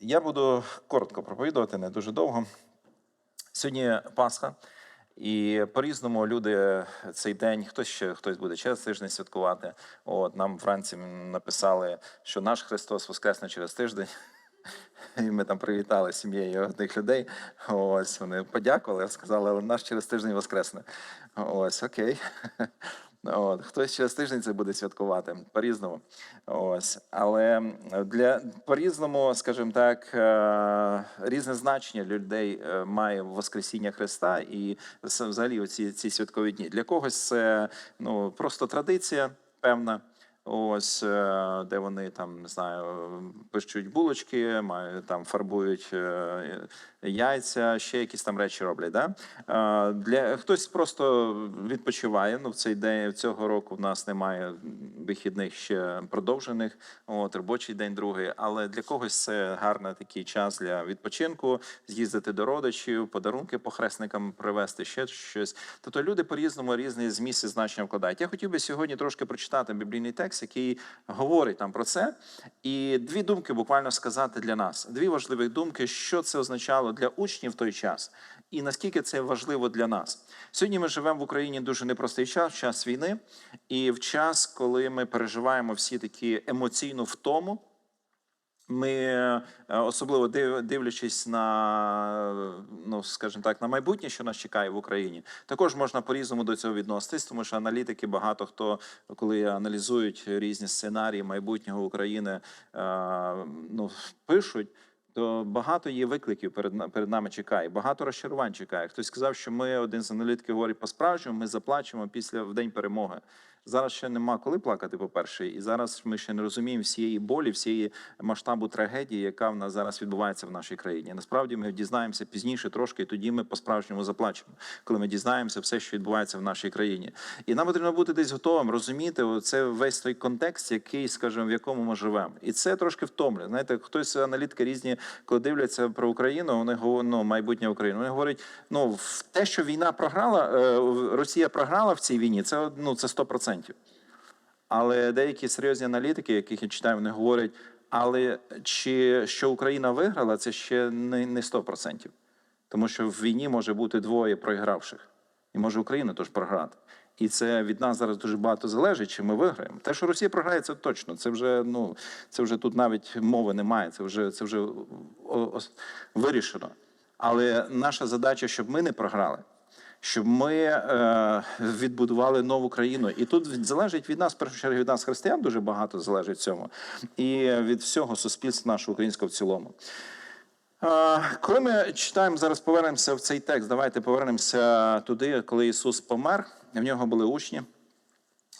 Я буду коротко проповідувати, не дуже довго. Сьогодні Пасха, і по-різному люди цей день, хтось ще хтось буде через тиждень святкувати. От нам вранці написали, що наш Христос воскресне через тиждень. І ми там привітали сім'єю одних людей. Ось вони подякували, сказали, але наш через тиждень воскресне. Ось, окей. От, хтось через тиждень це буде святкувати по-різному. Ось. Але для по-різному, скажімо так, е, різне значення людей е, має Воскресіння Христа і взагалі оці ці святкові дні. Для когось це ну, просто традиція певна. Ось е, де вони там не знаю, пищуть булочки, мають там фарбують е, яйця, ще якісь там речі роблять. Да? Е, Для хтось просто відпочиває. Ну в цей день цього року в нас немає вихідних ще продовжених. От робочий день другий. Але для когось це гарний такий час для відпочинку, з'їздити до родичів, подарунки похресникам привезти, ще щось. Тобто люди по-різному різні зміст і значення вкладають. Я хотів би сьогодні трошки прочитати біблійний текст, який говорить там про це. І дві думки буквально сказати для нас. Дві важливі думки, що це означало для учнів в той час, і наскільки це важливо для нас. Сьогодні ми живемо в Україні дуже непростий час, час війни, і в час, коли ми переживаємо всі такі емоційну втому. Ми е, особливо див- дивлячись на ну скажімо так на майбутнє, що нас чекає в Україні, також можна по-різному до цього відноситись, тому що аналітики багато хто, коли аналізують різні сценарії майбутнього України, е, ну пишуть. То багато є викликів перед перед нами чекає. Багато розчарувань чекає. Хтось сказав, що ми один з аналітиків говорить по справжньому. Ми заплачемо після в день перемоги. Зараз ще нема коли плакати, по-перше, і зараз ми ще не розуміємо всієї болі, всієї масштабу трагедії, яка в нас зараз відбувається в нашій країні. Насправді ми дізнаємося пізніше трошки, і тоді ми по-справжньому заплачемо, коли ми дізнаємося все, що відбувається в нашій країні. І нам потрібно бути десь готовим, розуміти це весь той контекст, який, скажімо, в якому ми живемо. І це трошки втомлює. Знаєте, хтось аналітики різні, коли дивляться про Україну, вони говорять, ну, майбутнє України. Вони говорять, ну те, що війна програла, е, Росія програла в цій війні, це ну це 100%. Але деякі серйозні аналітики, яких я читаю, вони говорять, але чи що Україна виграла, це ще не, не 100%. Тому що в війні може бути двоє програвших, і може Україна теж програти. І це від нас зараз дуже багато залежить, чи ми виграємо. Те, що Росія програє, це точно. Це вже ну це вже тут навіть мови немає. Це вже це вже вирішено. Але наша задача, щоб ми не програли щоб ми е, відбудували нову країну. І тут залежить від нас, в першу чергу, від нас, християн, дуже багато залежить цьому, і від всього суспільства нашого українського в цілому. Е, Коли ми читаємо зараз, повернемося в цей текст. Давайте повернемося туди, коли Ісус помер. В нього були учні,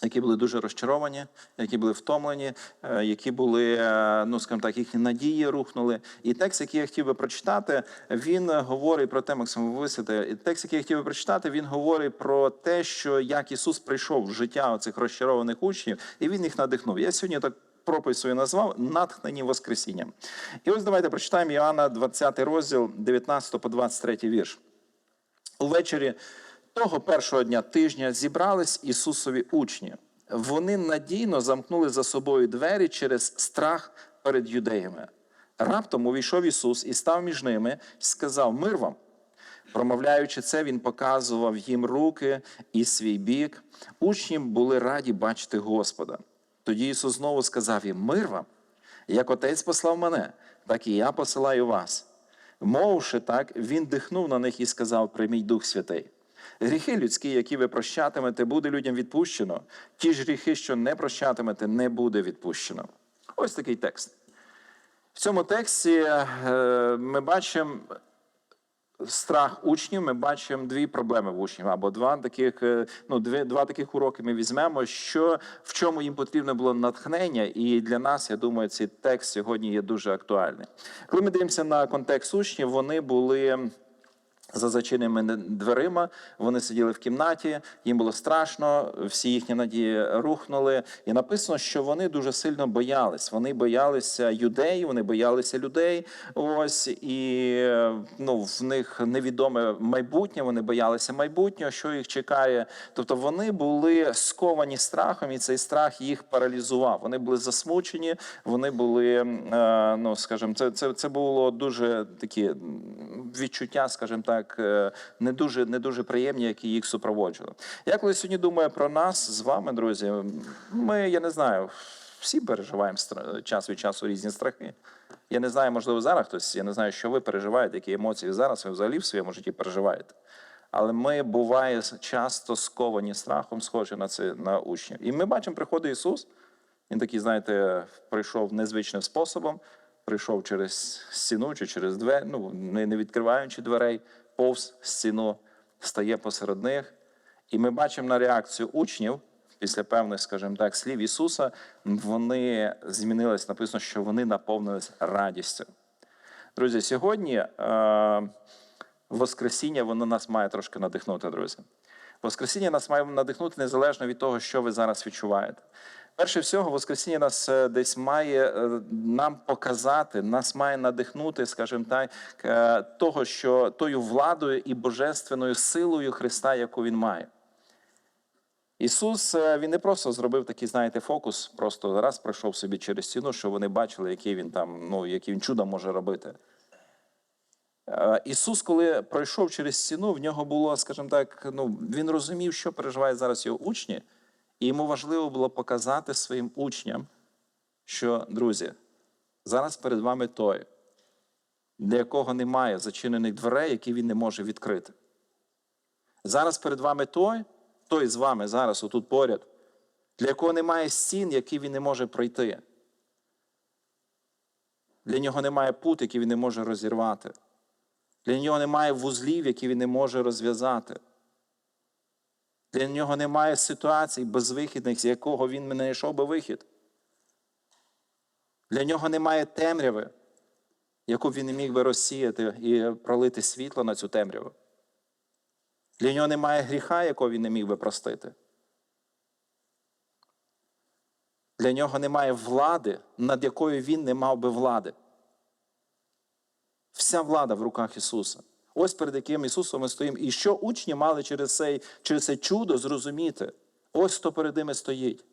які були дуже розчаровані, які були втомлені, е, які були, е, ну скажімо так, їхні надії рухнули. І текст, який я хотів би прочитати, він говорить про те, Максим, ви. І Текст, який я хотів би прочитати, він говорить про те, що як Ісус прийшов в життя цих розчарованих учнів, і він їх надихнув. Я сьогодні так. Проповідь свою назвав натхнені Воскресінням. І ось давайте прочитаємо Іоанна 20 розділ, 19 по 23 вірш. Увечері того першого дня тижня зібрались Ісусові учні. Вони надійно замкнули за собою двері через страх перед юдеями. Раптом увійшов Ісус і став між ними, і сказав: Мир вам. Промовляючи це, він показував їм руки і свій бік. Учні були раді бачити Господа. Тоді Ісус знову сказав їм: Мир вам, як Отець послав мене, так і я посилаю вас. Мовивши так, він дихнув на них і сказав: Прийміть Дух Святий. Гріхи людські, які ви прощатимете, буде людям відпущено. Ті ж гріхи, що не прощатимете, не буде відпущено. Ось такий текст. В цьому тексті е, ми бачимо страх учнів. Ми бачимо дві проблеми в учнів, або два таких, е, ну, дві, два таких уроки ми візьмемо, що в чому їм потрібно було натхнення, і для нас, я думаю, цей текст сьогодні є дуже актуальний. Коли ми дивимося на контекст учнів, вони були. За зачиненими дверима. Вони сиділи в кімнаті, їм було страшно, всі їхні надії рухнули. І написано, що вони дуже сильно боялись. Вони боялися юдей, вони боялися людей. Ось і ну, в них невідоме майбутнє. Вони боялися майбутнього, що їх чекає. Тобто вони були сковані страхом, і цей страх їх паралізував. Вони були засмучені, вони були, е, ну скажімо, це, це, це було дуже такі відчуття, скажімо так, е, не дуже, не дуже приємні, які їх супроводжували. Я коли сьогодні думаю про нас з вами, друзі, ми, я не знаю, всі переживаємо час від часу різні страхи. Я не знаю, можливо, зараз хтось, я не знаю, що ви переживаєте, які емоції зараз ви взагалі в своєму житті переживаєте. Але ми буває часто сковані страхом, схожі на це на учнів. І ми бачимо, приходить Ісус. Він такий, знаєте, прийшов незвичним способом, прийшов через стіну чи через двері, ну не відкриваючи дверей, повз стіну, стає посеред них. І ми бачимо на реакцію учнів після певних, скажімо так, слів Ісуса, вони змінились. Написано, що вони наповнились радістю. Друзі, сьогодні е, Воскресіння воно нас має трошки надихнути, друзі. Воскресіння нас має надихнути незалежно від того, що ви зараз відчуваєте. Перше всього, Воскресіння нас е, десь має е, нам показати, нас має надихнути, скажімо так, е, того, що тою владою і божественною силою Христа, яку він має. Ісус він не просто зробив такий, знаєте, фокус, просто раз пройшов собі через стіну, що вони бачили, який він там, ну, який він чудо може робити. Ісус, коли пройшов через стіну, в нього було, скажімо так, ну він розумів, що переживають зараз його учні, і йому важливо було показати своїм учням, що, друзі, зараз перед вами той, для якого немає зачинених дверей, які він не може відкрити. Зараз перед вами той, той з вами зараз, отут поряд, для якого немає стін, які він не може пройти. Для нього немає пут, який він не може розірвати. Для нього немає вузлів, які він не може розв'язати. Для нього немає ситуацій безвихідних, з якого він не знайшов би вихід. Для нього немає темряви, яку він не міг би розсіяти і пролити світло на цю темряву. Для нього немає гріха, якого він не міг би простити. Для нього немає влади, над якою він не мав би влади. Вся влада в руках Ісуса. Ось перед яким Ісусом ми стоїмо. І що учні мали через це, через це чудо зрозуміти? Ось хто перед ними стоїть.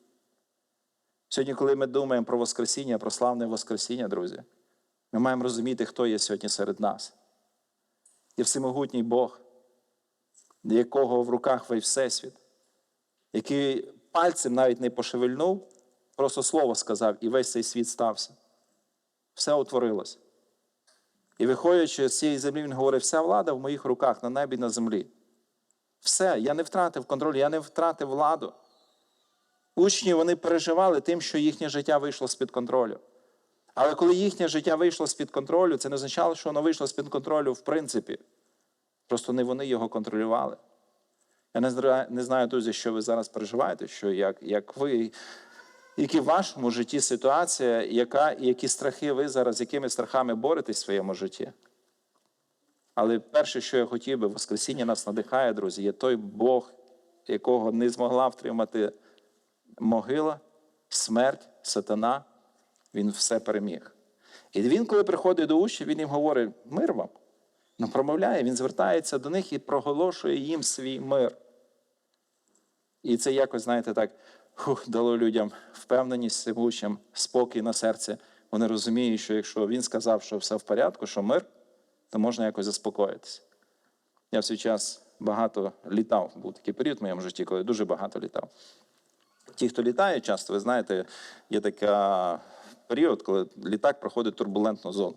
Сьогодні, коли ми думаємо про Воскресіння, про славне Воскресіння, друзі, ми маємо розуміти, хто є сьогодні серед нас. Є всемогутній Бог, якого в руках весь Всесвіт, який пальцем навіть не пошевельнув, просто слово сказав, і весь цей світ стався. Все утворилось. І виходячи з цієї землі, він говорить, вся влада в моїх руках на небі на землі. Все, я не втратив контроль, я не втратив владу. Учні вони переживали тим, що їхнє життя вийшло з-під контролю. Але коли їхнє життя вийшло з-під контролю, це не означало, що воно вийшло з-під контролю в принципі. Просто не вони його контролювали. Я не знаю, друзі, що ви зараз переживаєте, що як, як ви, які в вашому житті ситуація, яка, які страхи ви зараз, з якими страхами боретесь в своєму житті. Але перше, що я хотів би, Воскресіння нас надихає, друзі, є той Бог, якого не змогла втримати могила, смерть, сатана. Він все переміг. І він, коли приходить до учнів, він їм говорить: мир вам. Ну, промовляє, він звертається до них і проголошує їм свій мир. І це якось, знаєте, так хух, дало людям впевненість цим учням, спокій на серці. Вони розуміють, що якщо він сказав, що все в порядку, що мир, то можна якось заспокоїтися. Я в свій час багато літав. Був такий період в моєму житті, коли дуже багато літав. Ті, хто літає часто, ви знаєте, є такий період, коли літак проходить турбулентну зону.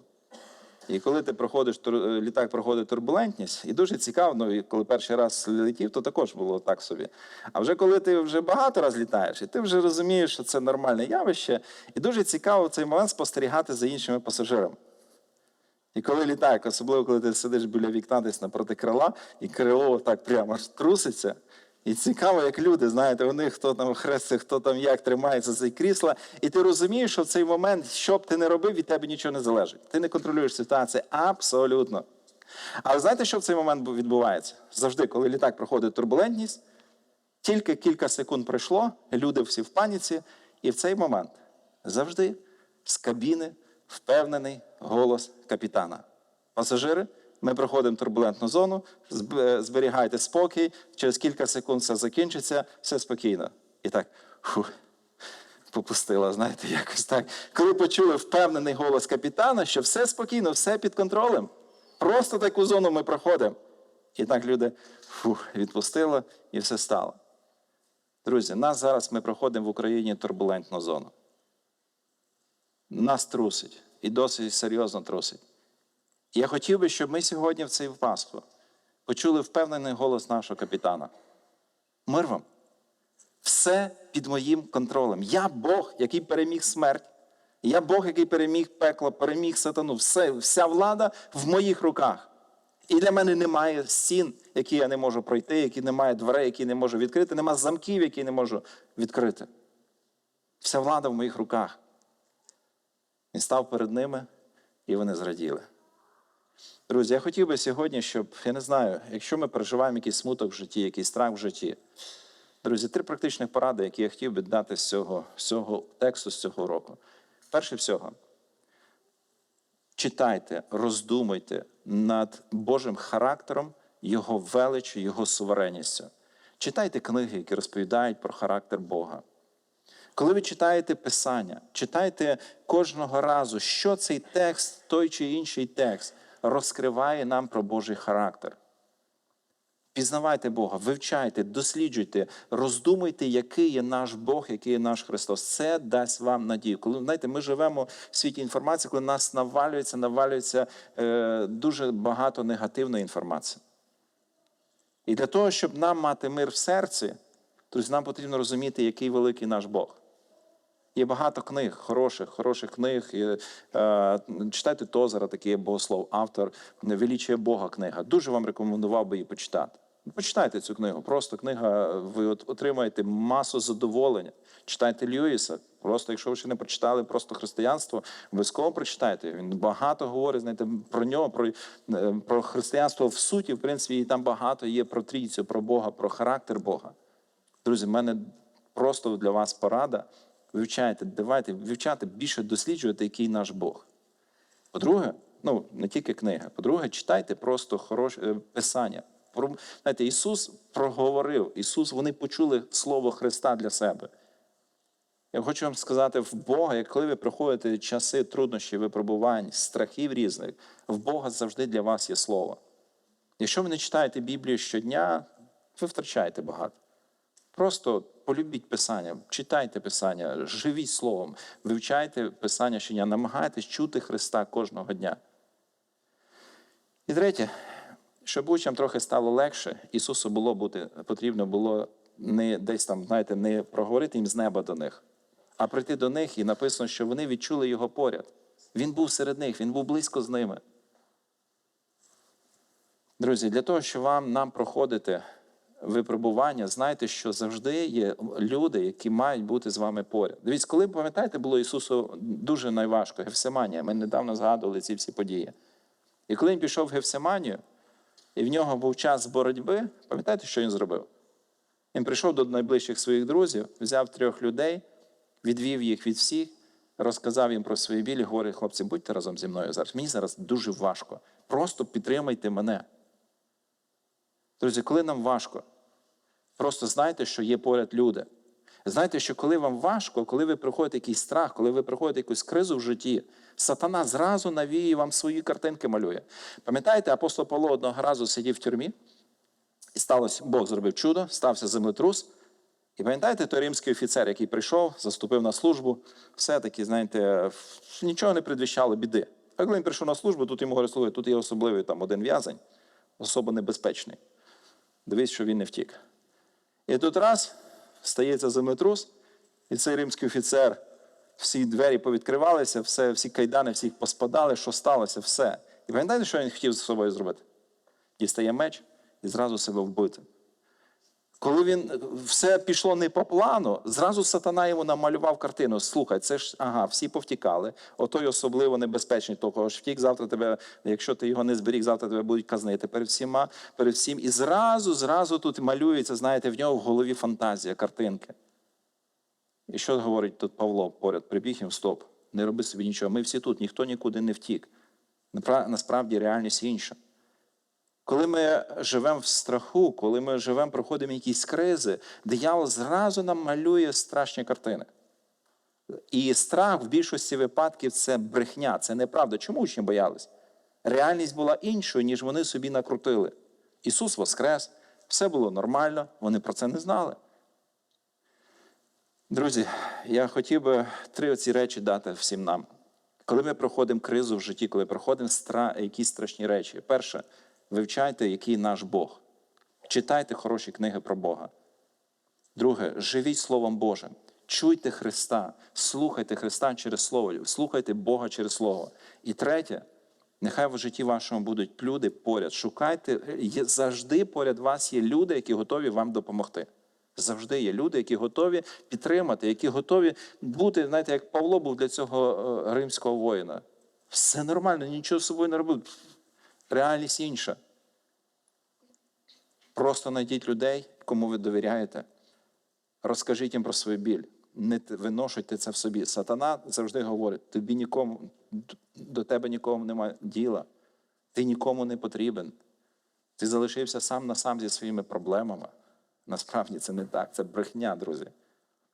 І коли ти проходиш тур- літак проходить турбулентність, і дуже цікаво, ну, коли перший раз летів, то також було так собі. А вже коли ти вже багато разів літаєш, і ти вже розумієш, що це нормальне явище, і дуже цікаво в цей момент спостерігати за іншими пасажирами. І коли літак, особливо коли ти сидиш біля вікна десь напроти крила, і крило так прямо труситься. І цікаво, як люди, знаєте, у них хто там хрестить, хто там як тримається цей крісла. І ти розумієш, що в цей момент, що б ти не робив, від тебе нічого не залежить. Ти не контролюєш ситуацію абсолютно. Але знаєте, що в цей момент відбувається? Завжди, коли літак проходить турбулентність, тільки кілька секунд пройшло, люди всі в паніці, і в цей момент завжди з кабіни впевнений голос капітана. Пасажири, ми проходимо турбулентну зону, зберігайте спокій, через кілька секунд все закінчиться, все спокійно. І так, фух, попустила, знаєте, якось так. Коли почули впевнений голос капітана, що все спокійно, все під контролем. Просто таку зону ми проходимо. І так люди фух, відпустило, і все стало. Друзі, нас зараз ми проходимо в Україні турбулентну зону. Нас трусить і досить серйозно трусить. Я хотів би, щоб ми сьогодні в цей Пасху почули впевнений голос нашого капітана. Мир вам. Все під моїм контролем. Я Бог, який переміг смерть. Я Бог, який переміг пекло, переміг сатану. Все, вся влада в моїх руках. І для мене немає стін, які я не можу пройти, які немає дверей, які не можу відкрити, немає замків, які не можу відкрити. Вся влада в моїх руках. Він став перед ними, і вони зраділи. Друзі, я хотів би сьогодні, щоб, я не знаю, якщо ми переживаємо якийсь смуток в житті, якийсь страх в житті. Друзі, три практичних поради, які я хотів би дати з цього, з цього тексту, з цього року. Перше всього, читайте, роздумуйте над Божим характером, Його величю, Його суверенністю. Читайте книги, які розповідають про характер Бога. Коли ви читаєте Писання, читайте кожного разу, що цей текст, той чи інший текст розкриває нам про Божий характер. Пізнавайте Бога, вивчайте, досліджуйте, роздумуйте, який є наш Бог, який є наш Христос. Це дасть вам надію. Коли знаєте, ми живемо в світі інформації, коли нас навалюється, навалюється е, дуже багато негативної інформації. І для того, щоб нам мати мир в серці, друзі, нам потрібно розуміти, який великий наш Бог. Є багато книг, хороших, хороших книг. І, е, читайте Тозера, такий богослов, автор Величає Бога книга. Дуже вам рекомендував би її почитати. Почитайте цю книгу. Просто книга, ви отримаєте масу задоволення. Читайте Льюіса. Просто, якщо ви ще не прочитали просто християнство, обов'язково прочитайте. Він багато говорить знаєте, про нього, про, е, про християнство в суті, в принципі, і там багато є про трійцю, про Бога, про характер Бога. Друзі, в мене просто для вас порада. Вивчайте, давайте вивчати, більше досліджувати, який наш Бог. По-друге, ну не тільки книги. По-друге, читайте просто хороше писання. Знаєте, Ісус проговорив, Ісус, вони почули Слово Христа для себе. Я хочу вам сказати, в Бога, як коли ви проходите часи труднощів, випробувань, страхів різних, в Бога завжди для вас є слово. Якщо ви не читаєте Біблію щодня, ви втрачаєте багато. Просто полюбіть Писання, читайте Писання, живіть Словом, вивчайте Писання щодня, намагайтесь чути Христа кожного дня. І третє, щоб учням трохи стало легше, Ісусу було бути, потрібно було не десь там, знаєте, не проговорити їм з неба до них, а прийти до них і написано, що вони відчули його поряд. Він був серед них, він був близько з ними. Друзі, для того, щоб вам нам проходити випробування, знайте, що завжди є люди, які мають бути з вами поряд. Дивіться, коли пам'ятаєте, було Ісусу дуже найважко, Гефсиманія. Ми недавно згадували ці всі події. І коли він пішов в Гефсиманію, і в нього був час боротьби, пам'ятаєте, що він зробив? Він прийшов до найближчих своїх друзів, взяв трьох людей, відвів їх від всіх, розказав їм про свої білі, говорить, хлопці, будьте разом зі мною зараз. Мені зараз дуже важко. Просто підтримайте мене. Друзі, коли нам важко, просто знайте, що є поряд люди. Знайте, що коли вам важко, коли ви проходите якийсь страх, коли ви проходите якусь кризу в житті, сатана зразу навіє вам свої картинки малює. Пам'ятаєте, апостол Павло одного разу сидів в тюрмі, і сталося, Бог зробив чудо, стався землетрус. І пам'ятаєте, той римський офіцер, який прийшов, заступив на службу, все-таки, знаєте, нічого не предвіщало біди. А коли він прийшов на службу, тут йому говорить, слухай, тут є особливий там один в'язень, особо небезпечний. Дивись, що він не втік. І тут раз стається землетрус, і цей римський офіцер, всі двері повідкривалися, все, всі кайдани, всіх поспадали, що сталося, все. І пам'ятаєте, що він хотів з собою зробити? Дістає меч і зразу себе вбити. Коли він все пішло не по плану, зразу сатана йому намалював картину. Слухай, це ж ага, всі повтікали. Отой особливо небезпечний, того ж втік. Завтра тебе, якщо ти його не зберіг, завтра тебе будуть казнити перед всіма, перед всім. І зразу, зразу тут малюється, знаєте, в нього в голові фантазія, картинки. І що говорить тут Павло поряд? Прибіг їм, стоп, не роби собі нічого. Ми всі тут, ніхто нікуди не втік. Насправді реальність інша. Коли ми живемо в страху, коли ми живемо, проходимо якісь кризи, диявол зразу нам малює страшні картини. І страх в більшості випадків це брехня, це неправда. Чому учні боялись? Реальність була іншою, ніж вони собі накрутили. Ісус воскрес, все було нормально, вони про це не знали. Друзі, я хотів би три оці речі дати всім нам. Коли ми проходимо кризу в житті, коли проходимо стра... якісь страшні речі, перше, вивчайте, який наш Бог. Читайте хороші книги про Бога. Друге, живіть Словом Божим. Чуйте Христа, слухайте Христа через Слово, слухайте Бога через Слово. І третє, нехай в житті вашому будуть люди поряд. Шукайте, завжди поряд вас є люди, які готові вам допомогти. Завжди є люди, які готові підтримати, які готові бути, знаєте, як Павло був для цього е, римського воїна. Все нормально, нічого з собою не робив. Реальність інша. Просто знайдіть людей, кому ви довіряєте. Розкажіть їм про свою біль. Не виношуйте це в собі. Сатана завжди говорить: тобі нікому, до тебе нікому немає діла, ти нікому не потрібен. Ти залишився сам на сам зі своїми проблемами. Насправді це не так, це брехня, друзі.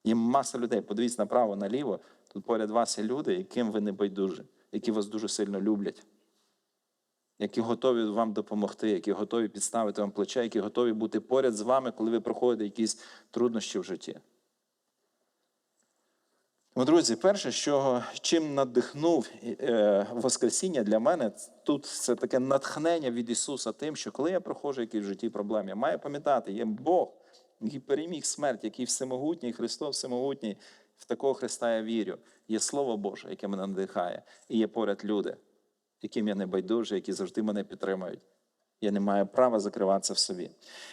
Є маса людей. Подивіться направо, наліво. Тут поряд вас є люди, яким ви не байдужі, які вас дуже сильно люблять, які готові вам допомогти, які готові підставити вам плече, які готові бути поряд з вами, коли ви проходите якісь труднощі в житті. Тому, друзі, перше, що чим надихнув е, Воскресіння для мене, тут це таке натхнення від Ісуса тим, що коли я проходжу якісь в житті проблеми, я маю пам'ятати, є Бог, який переміг смерть, який всемогутній, Христос всемогутній. В такого Христа я вірю. Є Слово Боже, яке мене надихає, і є поряд люди, яким я не байдужий, які завжди мене підтримують. Я не маю права закриватися в собі.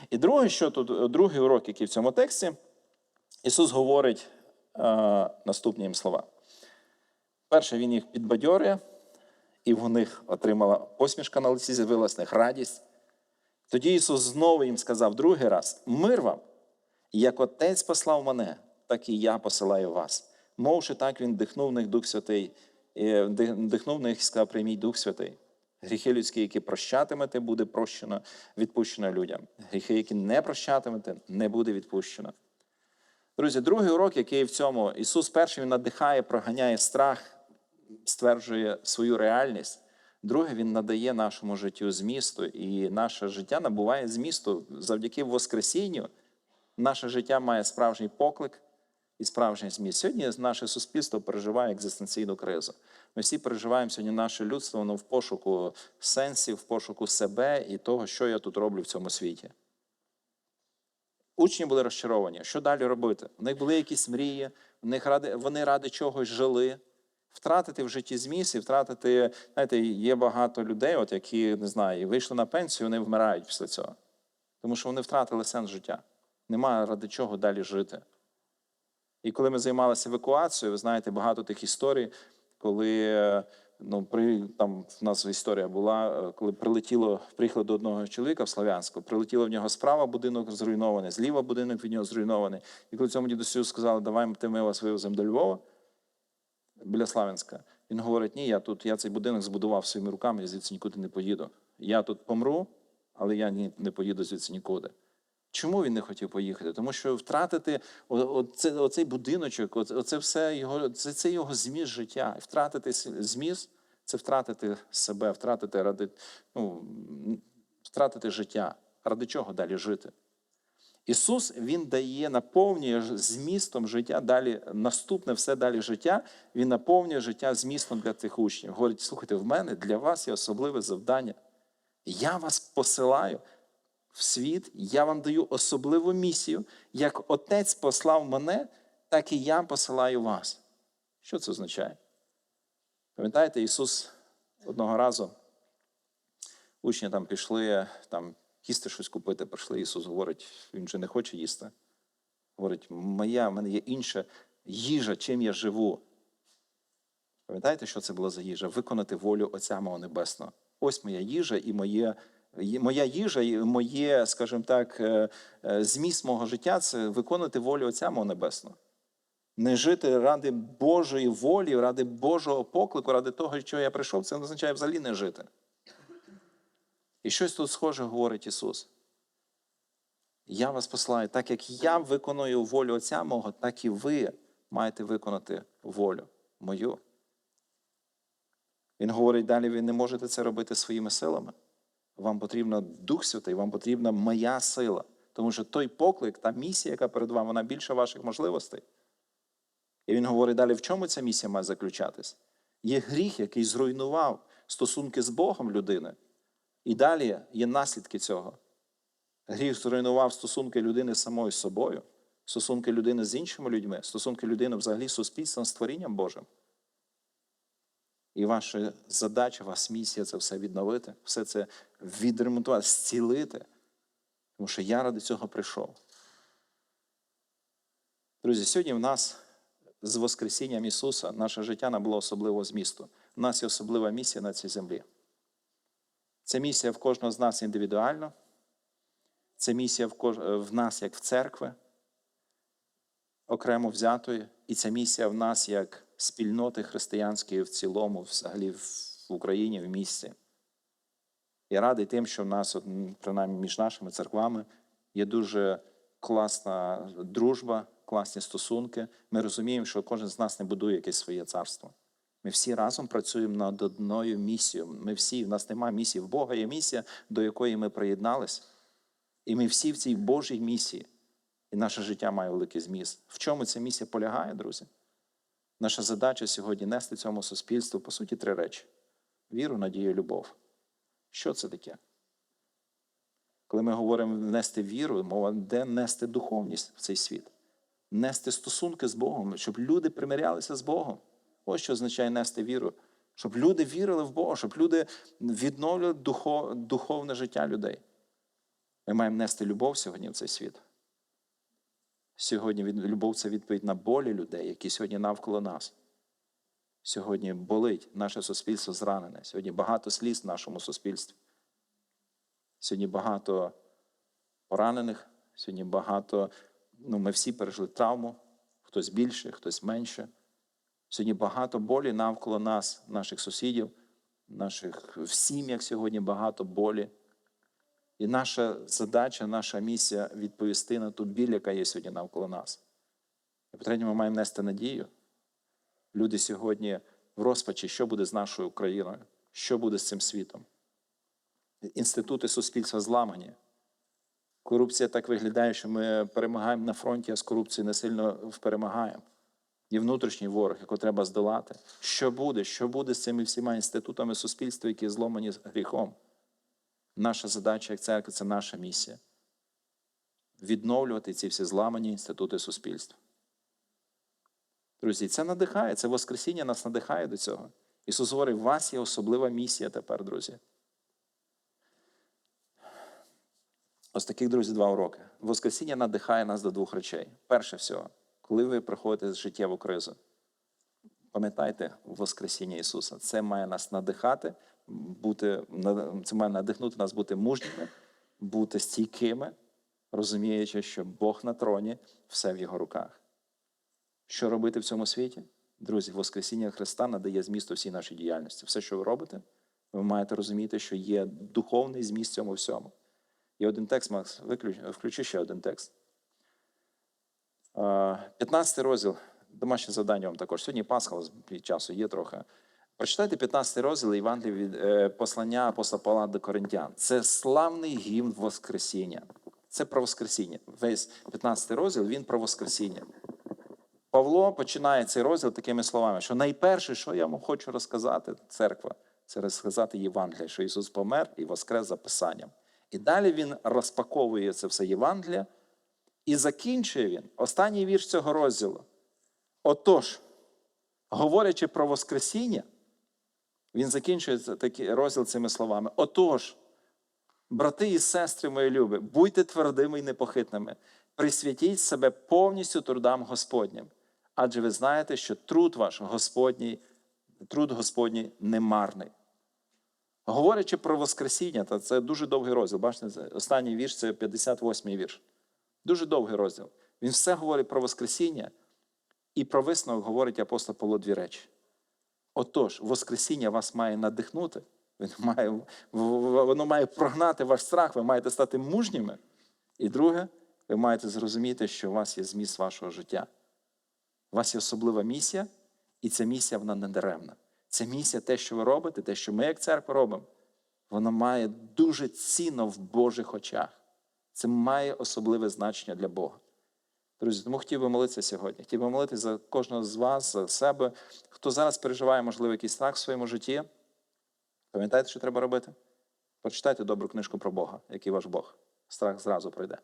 І друге, що тут, другий урок, який в цьому тексті, Ісус говорить е, наступні їм слова. Перше, Він їх підбадьорює, і в них отримала посмішка на лиці, з'явилась них радість. Тоді Ісус знову їм сказав другий раз: Мир вам, як Отець послав мене, так і я посилаю вас. Мовши так, він дихнув в них Дух Святий, е, дих- дихнув в них і сказав, прийміть Дух Святий. Гріхи людські, які прощатимете, буде прощено, відпущено людям. Гріхи, які не прощатимете, не буде відпущено. Друзі, другий урок, який в цьому Ісус перший він надихає, проганяє страх, стверджує свою реальність. Друге, він надає нашому життю змісту, і наше життя набуває змісту завдяки Воскресінню. Наше життя має справжній поклик і справжній зміст. Сьогодні наше суспільство переживає екзистенційну кризу. Ми всі переживаємо сьогодні наше людство воно в пошуку сенсів, в пошуку себе і того, що я тут роблю в цьому світі. Учні були розчаровані. Що далі робити? У них були якісь мрії, в них ради, вони ради чогось жили. Втратити в житті зміст і втратити, знаєте, є багато людей, от які не знаю, вийшли на пенсію, вони вмирають після цього. Тому що вони втратили сенс життя. Немає ради чого далі жити. І коли ми займалися евакуацією, ви знаєте, багато тих історій, коли е, ну, при, там в нас історія була, е, коли прилетіло, приїхали до одного чоловіка в Слов'янську, прилетіло в нього справа, будинок зруйнований, зліва будинок від нього зруйнований. І коли цьому дідусю сказали, давай ми вас вивеземо до Львова, біля Славянська, він говорить: ні, я тут, я цей будинок збудував своїми руками, я звідси нікуди не поїду. Я тут помру, але я ні, не поїду звідси нікуди. Чому він не хотів поїхати? Тому що втратити оце, оцей будиночок, оце, все його, це, це його зміст життя. Втратити зміст це втратити себе, втратити ради, ну, втратити життя. Ради чого далі жити? Ісус Він дає, наповнює змістом життя далі, наступне все далі життя, Він наповнює життя змістом для тих учнів. Говорить, слухайте, в мене для вас є особливе завдання. Я вас посилаю в світ, я вам даю особливу місію. Як Отець послав мене, так і я посилаю вас. Що це означає? Пам'ятаєте, Ісус одного разу, учні там пішли, там їсти щось купити прийшли. Ісус говорить, він же не хоче їсти. Говорить, моя, в мене є інша їжа, чим я живу. Пам'ятаєте, що це була за їжа? Виконати волю Отця мого Небесного. Ось моя їжа і моє, моя їжа, моє, скажімо так, е, е, зміст мого життя це виконати волю Отця мого Небесного. Не жити ради Божої волі, ради Божого поклику, ради того, що я прийшов, це не означає взагалі не жити. І щось тут схоже говорить Ісус. Я вас посилаю, так як я виконую волю Отця мого, так і ви маєте виконати волю мою. Він говорить далі: ви не можете це робити своїми силами. Вам потрібно Дух Святий, вам потрібна моя сила. Тому що той поклик, та місія, яка перед вами, вона більше ваших можливостей. І він говорить далі, в чому ця місія має заключатись? Є гріх, який зруйнував стосунки з Богом людини. І далі є наслідки цього. Гріх зруйнував стосунки людини з самою собою, стосунки людини з іншими людьми, стосунки людини взагалі з суспільством, з творінням Божим. І ваша задача, ваша місія це все відновити, все це відремонтувати, зцілити. Тому що я ради цього прийшов. Друзі, сьогодні в нас з Воскресінням Ісуса наше життя набуло особливого змісту. У нас є особлива місія на цій землі. Ця місія в кожного з нас індивідуально. Це місія в, кож... в нас як в церкви, окремо взятої, і ця місія в нас як спільноти християнської в цілому, взагалі в Україні, в місті. Я радий тим, що в нас, принаймні між нашими церквами, є дуже класна дружба, класні стосунки. Ми розуміємо, що кожен з нас не будує якесь своє царство. Ми всі разом працюємо над одною місією. Ми всі, в нас немає місії. В Бога є місія, до якої ми приєднались. І ми всі в цій Божій місії. І наше життя має великий зміст. В чому ця місія полягає, друзі? Наша задача сьогодні нести цьому суспільству, по суті, три речі: віру, надію, любов. Що це таке? Коли ми говоримо нести віру, мова де нести духовність в цей світ, нести стосунки з Богом, щоб люди примирялися з Богом. Ось що означає нести віру. Щоб люди вірили в Бога, щоб люди відновлювали духов, духовне життя людей. Ми маємо нести любов сьогодні в цей світ. Сьогодні любов це відповідь на болі людей, які сьогодні навколо нас. Сьогодні болить наше суспільство зранене. Сьогодні багато сліз в нашому суспільстві. Сьогодні багато поранених, сьогодні багато, ну, ми всі пережили травму, хтось більше, хтось менше. Сьогодні багато болі навколо нас, наших сусідів, наших в сім'ях сьогодні багато болі. І наша задача, наша місія відповісти на ту біль, яка є сьогодні навколо нас. І по-третє, ми маємо нести надію. Люди сьогодні в розпачі, що буде з нашою Україною, що буде з цим світом. Інститути суспільства зламані. Корупція так виглядає, що ми перемагаємо на фронті, а з корупцією не сильно перемагаємо. Є внутрішній ворог, якого треба здолати. Що буде? Що буде з цими всіма інститутами суспільства, які зломані гріхом? Наша задача як церкви це наша місія. Відновлювати ці всі зламані інститути суспільства. Друзі, це надихає, це Воскресіння нас надихає до цього. Ісус говорить, у вас є особлива місія тепер, друзі. Ось таких, друзі, два уроки. Воскресіння надихає нас до двох речей. Перше всього, коли ви приходите з життєву кризу, пам'ятайте Воскресіння Ісуса. Це має нас надихати, бути, це має надихнути нас бути мужніми, бути стійкими, розуміючи, що Бог на троні, все в його руках. Що робити в цьому світі? Друзі, Воскресіння Христа надає змісту всій нашій діяльності. Все, що ви робите, ви маєте розуміти, що є духовний зміст цьому всьому. Є один текст, Макс, виключ, включи ще один текст. 15 розділ. Домашнє завдання вам також. Сьогодні Пасха часу є трохи. Прочитайте 15 розділ Євангелія від е, послання апостола Павла до Коринтян. Це славний гімн Воскресіння. Це про Воскресіння. Весь 15 розділ він про Воскресіння. Павло починає цей розділ такими словами, що найперше, що я вам хочу розказати, церква, це розказати Євангелія, що Ісус помер і воскрес за Писанням. І далі він розпаковує це все Євангелія і закінчує він останній вірш цього розділу. Отож, говорячи про Воскресіння, він закінчує такий розділ цими словами. Отож, Брати і сестри мої любі, будьте твердими і непохитними, присвятіть себе повністю трудам Господнім, адже ви знаєте, що труд ваш Господній, труд Господній немарний. Говорячи про Воскресіння, та це дуже довгий розділ. Бачите, останній вірш це 58-й вірш. Дуже довгий розділ. Він все говорить про Воскресіння, і про висновок говорить апостол Павло дві речі. Отож, Воскресіння вас має надихнути, він має, воно має прогнати ваш страх, ви маєте стати мужніми. І друге, ви маєте зрозуміти, що у вас є зміст вашого життя. У вас є особлива місія, і ця місія вона не даремна. Ця місія, те, що ви робите, те, що ми як церква робимо, воно має дуже цінно в Божих очах. Це має особливе значення для Бога. Друзі, тому хотів би молитися сьогодні. Хотів би молитися за кожного з вас, за себе, хто зараз переживає, можливо, якийсь страх в своєму житті. Пам'ятаєте, що треба робити? Прочитайте добру книжку про Бога, який ваш Бог. Страх зразу пройде.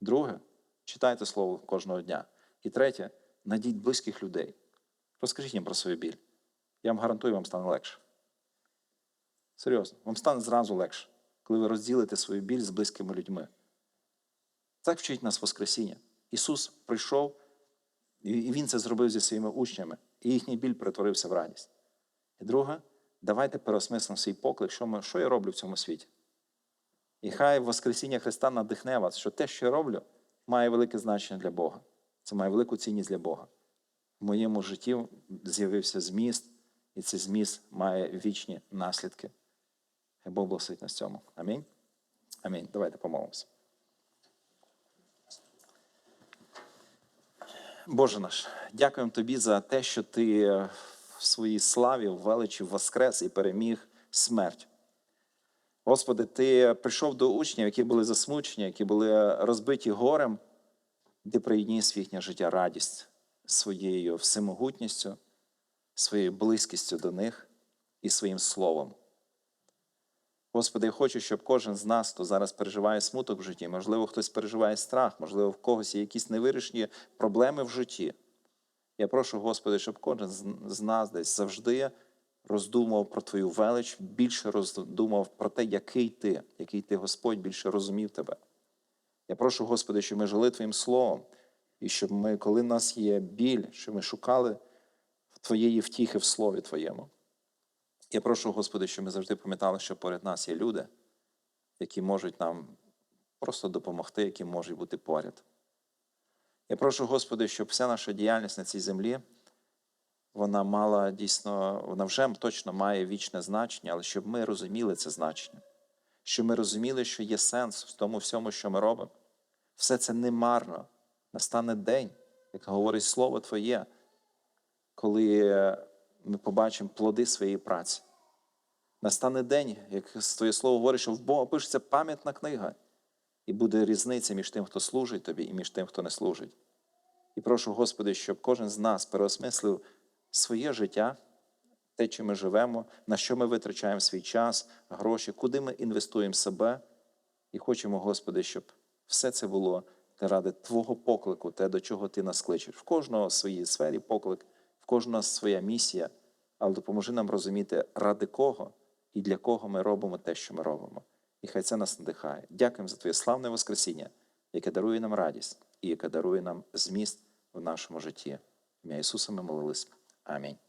Друге, читайте слово кожного дня. І третє, найдіть близьких людей. Розкажіть їм про свою біль. Я вам гарантую, вам стане легше. Серйозно, вам стане зразу легше, коли ви розділите свою біль з близькими людьми. Так вчить нас Воскресіння. Ісус прийшов, і Він це зробив зі своїми учнями, і їхній біль перетворився в радість. І друге, давайте переосмислимо свій поклик, що, ми, що я роблю в цьому світі. І хай Воскресіння Христа надихне вас, що те, що я роблю, має велике значення для Бога. Це має велику цінність для Бога. В моєму житті з'явився зміст, і цей зміст має вічні наслідки. Хай Бог благословить нас цьому. Амінь. Амінь. Давайте помолимося. Боже наш, дякуємо Тобі за те, що Ти в своїй славі, в величі воскрес і переміг смерть. Господи, Ти прийшов до учнів, які були засмучені, які були розбиті горем, Ти приніс в їхнє життя радість своєю всемогутністю, своєю близькістю до них і своїм словом. Господи, я хочу, щоб кожен з нас, хто зараз переживає смуток в житті, можливо, хтось переживає страх, можливо, в когось є якісь невирішені проблеми в житті. Я прошу, Господи, щоб кожен з нас десь завжди роздумував про Твою велич, більше роздумував про те, який ти, який ти Господь, більше розумів тебе. Я прошу, Господи, щоб ми жили Твоїм Словом, і щоб ми, коли в нас є біль, щоб ми шукали Твоєї втіхи в Слові Твоєму. Я прошу, Господи, щоб ми завжди пам'ятали, що поряд нас є люди, які можуть нам просто допомогти, які можуть бути поряд. Я прошу, Господи, щоб вся наша діяльність на цій землі, вона мала дійсно, вона вже точно має вічне значення, але щоб ми розуміли це значення, щоб ми розуміли, що є сенс в тому всьому, що ми робимо. Все це не марно. Настане день, як говорить Слово Твоє, коли ми побачимо плоди своєї праці. Настане день, як Твоє слово говорить, що в Бога пишеться пам'ятна книга, і буде різниця між тим, хто служить тобі, і між тим, хто не служить. І прошу, Господи, щоб кожен з нас переосмислив своє життя, те, чим ми живемо, на що ми витрачаємо свій час, гроші, куди ми інвестуємо себе. І хочемо, Господи, щоб все це було ради Твого поклику, те, до чого Ти нас кличеш. В кожного своїй сфері поклик, в кожного своя місія, але допоможи нам розуміти, ради кого і для кого ми робимо те, що ми робимо. І хай це нас надихає. Дякуємо за Твоє славне Воскресіння, яке дарує нам радість і яке дарує нам зміст в нашому житті. Ім'я Ісуса ми молились. Амінь.